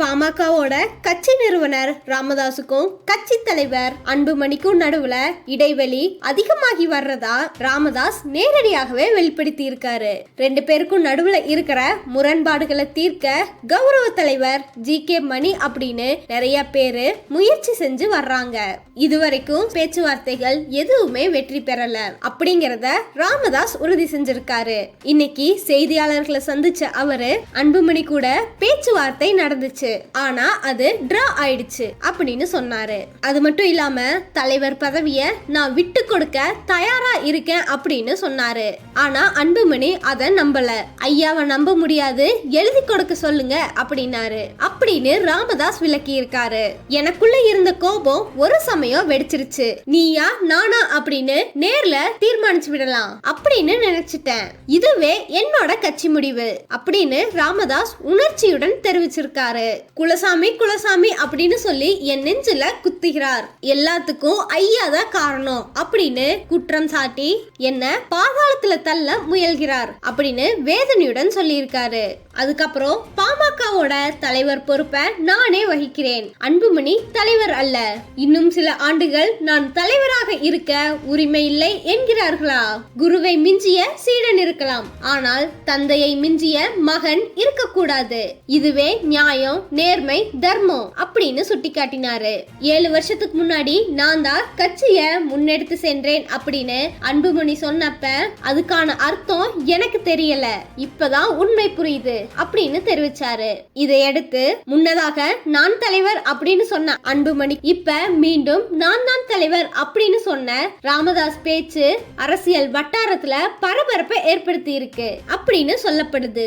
பாமகவோட கட்சி நிறுவனர் ராமதாஸுக்கும் கட்சி தலைவர் அன்புமணிக்கும் நடுவுல இடைவெளி அதிகமாகி வர்றதா ராமதாஸ் நேரடியாகவே வெளிப்படுத்தி இருக்காரு ரெண்டு பேருக்கும் நடுவுல இருக்கிற முரண்பாடுகளை தீர்க்க கௌரவ தலைவர் ஜி கே மணி அப்படின்னு நிறைய பேரு முயற்சி செஞ்சு வர்றாங்க. இதுவரைக்கும் பேச்சுவார்த்தைகள் எதுவுமே வெற்றி பெறல. அப்படிங்கறத ராமதாஸ் உறுதி செஞ்சிருக்காரு. இன்னைக்கு செய்தியாளர்களை சந்திச்ச அவரு அன்புமணி கூட பேச்சுவார்த்தை நடந்துச்சு. ஆனா அது ட்ரா ஆயிடுச்சு அப்படின்னு சொன்னாரு. அது மட்டும் இல்லாம தலைவர் பதவிய நான் விட்டு கொடுக்க தயாரா இருக்கேன் அப்படின்னு சொன்னாரு. ஆனா அன்புமணி அதை நம்பல. ஐயாவை நம்ப முடியாது. எழுதி கொடுக்க சொல்லுங்க அப்படின்னாரு. அப்படின்னு ராமதாஸ் விளக்கி இருக்காரு எனக்குள்ள இருந்த கோபம் ஒரு சமயம் வெடிச்சிருச்சு. நீயா நானா அப்படின்னு நேர்ல தீர்மானிச்சு விடலாம் அப்படின்னு நினைச்சிட்டேன். இதுவே என்னோட கட்சி முடிவு அப்படின்னு ராமதாஸ் உணர்ச்சியுடன் தெரிவிச்சிருக்காரு. குலசாமி குலசாமி அப்படின்னு சொல்லி என் நெஞ்சில குத்துகிறார். எல்லாத்துக்கும் ஐயா தான் காரணம். அப்படின்னு குற்றம் சாட்டி என்ன பாதாளத்துல தள்ள முயல்கிறார் அப்படின்னு வேதனையுடன் சொல்லியிருக்காரு. அதுக்கப்புறம் பாமகவோட தலைவர் பொறுப்பை நானே வகிக்கிறேன். அன்புமணி தலைவர் அல்ல. இன்னும் சில ஆண்டுகள் நான் தலைவராக இருக்க உரிமை இல்லை என்கிறார்களா? குருவை மிஞ்சிய சீடன் இருக்கலாம். ஆனால் தந்தையை மிஞ்சிய மகன் இருக்கக்கூடாது. இதுவே நியாயம். நேர்மை தர்மம் அப்படின்னு சுட்டிக்காட்டினாரு. ஏழு வருஷத்துக்கு முன்னாடி நான் தான் கட்சிய முன்னெடுத்து சென்றேன் அப்படின்னு அன்புமணி சொன்னப்ப அதுக்கான அர்த்தம் எனக்கு தெரியல. இப்பதான் உண்மை புரியுது அப்படின்னு தெரிவிச்சாரு. இதையடுத்து முன்னதாக நான் தலைவர் அப்படின்னு சொன்ன அன்புமணி இப்ப மீண்டும் நான் தான் தலைவர் அப்படின்னு சொன்ன ராமதாஸ் பேச்சு அரசியல் வட்டாரத்துல பரபரப்பை ஏற்படுத்தி இருக்கு அப்படின்னு சொல்லப்படுது.